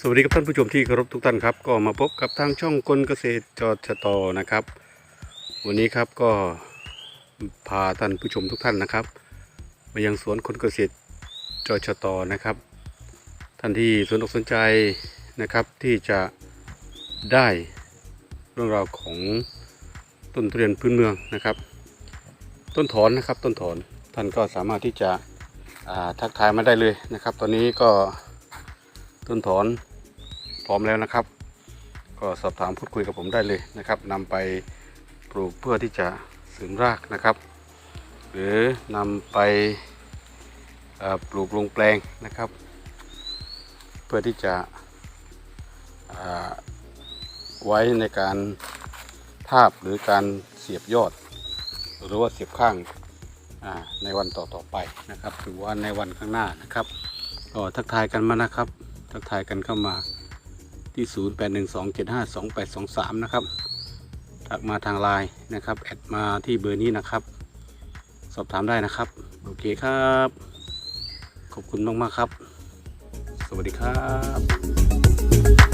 สวัสดีครับท่านผู้ชมที่เคารพทุกท่านครับ ก็มาพบกับทางช่องกลเกษตรจอชะตอนะครับ วันนี้ครับก็พาท่านผู้ชมทุกท่านนะครับ มายังสวนคนเกษตรจอชะตอนะครับ ท่านที่สนอกสนใจนะครับที่จะได้เรื่องราวของต้นทุเรียนพื้นเมืองนะครับ ต้นถอนนะครับต้นถอนท่านก็สามารถที่จะทักทายมาได้เลยนะครับ ตอนนี้ก็ ต้นถอนพร้อมแล้วนะครับ ก็สอบถามพูดคุยกับผมได้เลยนะครับนำไปปลูกเพื่อที่จะเสริมรากนะครับ หรือนำไปปลูกลงแปลงนะครับ เพื่อที่จะไว้ในการทาบหรือการเสียบยอด หรือว่าเสียบข้างในวันต่อๆไปนะครับ หรือว่าในวันข้างหน้านะครับก็ทักทายกันมานะครับ ทักทายกันเข้ามาที่ 0812752823 นะครับ ทักมาทางไลน์นะครับ แอดมาที่เบอร์นี้นะครับ สอบถามได้นะครับ โอเคครับ ขอบคุณมาก ๆ ครับ สวัสดีครับ